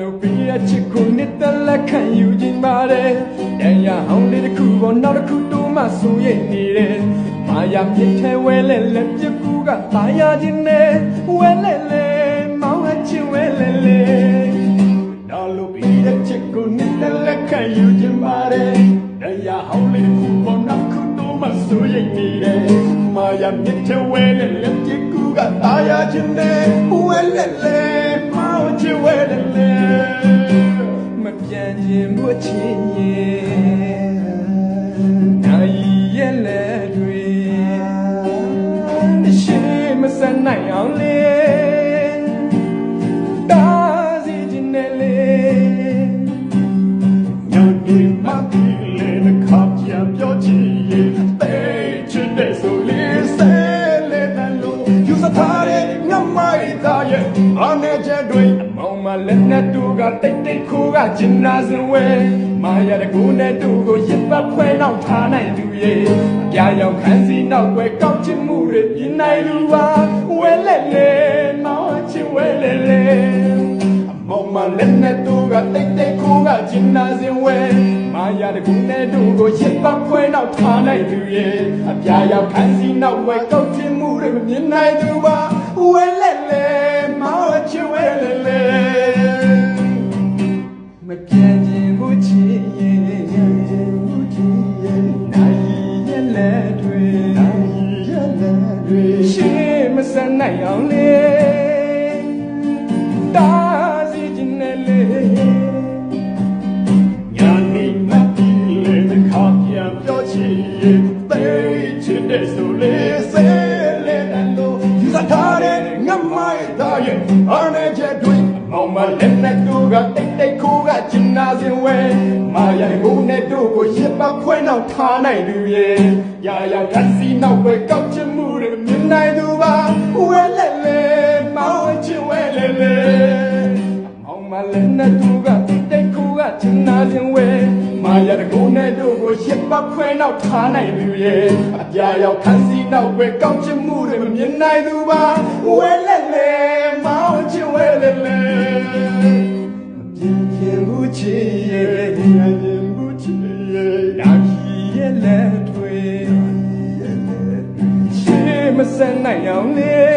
လို့ပြည့်ချစ်ကိုနှစ်သက်လက်ခံယူခြင်းပါတယ်တန်ရဟောင်းလေးတစ်ခုပေါ်နောက်တစ်ခုတိုးမှဆိုရနေတယ်မာယာမြစ်ထဲဝဲလဲလက်ပြကူကตายရခြင်းနဲ့ဝဲလဲလဲမောင်းအချင်းဝဲလဲလဲတော်လို့ပြည့်ချစ်ကိုနှစ်သက်လက်ခံယူခြင်းပါတယ်တန်ရဟောင်းလေးတစ်ခုပေါ်နောက်တစ်ခုတိုးမှဆိုရနေတယ်မာယာမြစ်ထဲဝဲလဲလက်ပြကူကตายရခြင်းနဲ့ဝဲလဲလဲ ပြန်ခြင်းမချင်ရဲ့နိုင်ရဲ့လက်တွေရှိမစနိုင်အောင်လေတာစီခြင်းနဲ့လေညနေမှဒီလေနှခါပြန်ပြောချင်ရဲ့တေးချစ်တဲ့ဆိုလေးဆဲလေတန်လို့ယူစထားတဲ့ငမိုက်သားရဲ့အနေချက်တွေအ မောင်မလက်နဲ့တူကတိတ်တိတ်ခိုးကကျင်နာစင်ဝဲမာရတဲ့ကိုနဲ့တူကိုရစ်ပတ်ဖွဲနောက်ထားနိုင်သူရဲ့အပြာရောက်ခန်းစီနောက်ွယ်ကောက်ချင်မှုတွေပြင်းနိုင်လူပါဝဲလဲလဲမောင်ချင်ဝဲလဲလဲမောင်မလည်းနဲ့တူကတိတ်တိတ်ခိုးကကျင်နာစင်ဝဲမာယာတကူနဲ့တူကိုရစ်ပတ်ခွဲနောက်ထားနိုင်သူရဲ့အပြာရောက်ခန်းစီနောက်ဝဲကောက်ချင်မှုတွေမမြင်နိုင်သူပါဝဲလဲလဲ စနိုင်အောင်လေတာစီခြင်းနဲ့လေညာနေမတီလေတခါပြန်ပြောချင်ရင်သိချင်တဲ့ဆိုလေဆဲလေတန်လို့ယူစားထားတဲ့ငမိုက်သားရဲ့အနေချက်တွေမောင်မလက်နဲ့တို့ကတိတ်တိတ်ခိုးကကျင်နာစင်ဝဲမာယာဘုံနဲ့တို့ကိုရစ်ပတ်ခွဲနောက်ထားနိုင်သူရဲ့ရာရာဓာတ်စီနောက်ပဲကောက်ချင်မှုတွေမြင်နိုင်သူပါဝဲလဲ လည်းနဲ့သူကတိတ်ခုကချင်နာခြင်းဝဲမာရတကုန်းနဲ့တို့ကိုရစ်ပတ်ခွဲနောက်ထားနိုင်သူရဲ့အပြာရောက်ခန်းစီနောက်ပဲကောက်ချင်မှုတွေမမြင်နိုင်သူပါဝဲလဲလဲမောင်ချင်ဝဲလဲလဲမပြင်းပြင်းဘူးချင်ရဲ့ရရင်ဘူးချင်ရဲ့ရာကြီးရဲ့လက်တွေရှေးမစနိုင်အောင်လေ